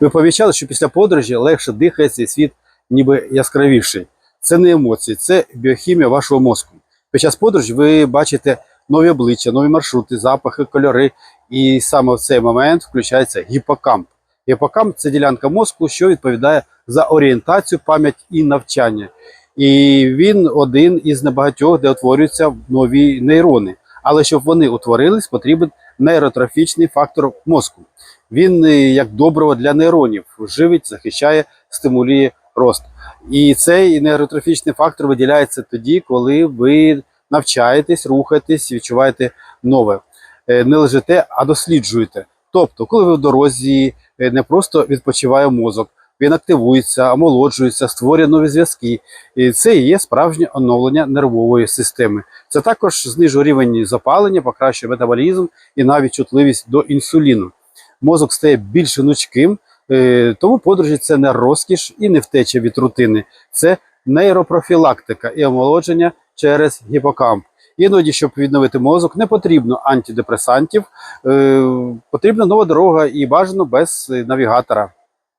Ви помічали, що після подорожі легше дихає цей світ, ніби яскравіший. Це не емоції, це біохімія вашого мозку. Під час подорожі ви бачите нові обличчя, нові маршрути, запахи, кольори. І саме в цей момент включається гіпокамп. Гіпокамп це ділянка мозку, що відповідає за орієнтацію, пам'ять і навчання. І він один із небагатьох, де утворюються нові нейрони. Але щоб вони утворились, потрібен нейротрофічний фактор мозку. Він е, як добриво для нейронів живить, захищає, стимулює рост. І цей нейротрофічний фактор виділяється тоді, коли ви навчаєтесь, рухаєтесь, відчуваєте нове. Е, Не лежите, а досліджуєте. Тобто, коли ви в дорозі, е, не просто відпочиває мозок, він активується, омолоджується, створює нові зв'язки. І це і є справжнє оновлення нервової системи. Це також знижує рівень запалення, покращує метаболізм і навіть чутливість до інсуліну. Мозок стає більш гнучким, е, тому подорожі це не розкіш і не втеча від рутини. Це нейропрофілактика і омолодження через гіпокамп. Іноді, щоб відновити мозок, не потрібно антидепресантів, е, потрібна нова дорога і бажано без е, навігатора.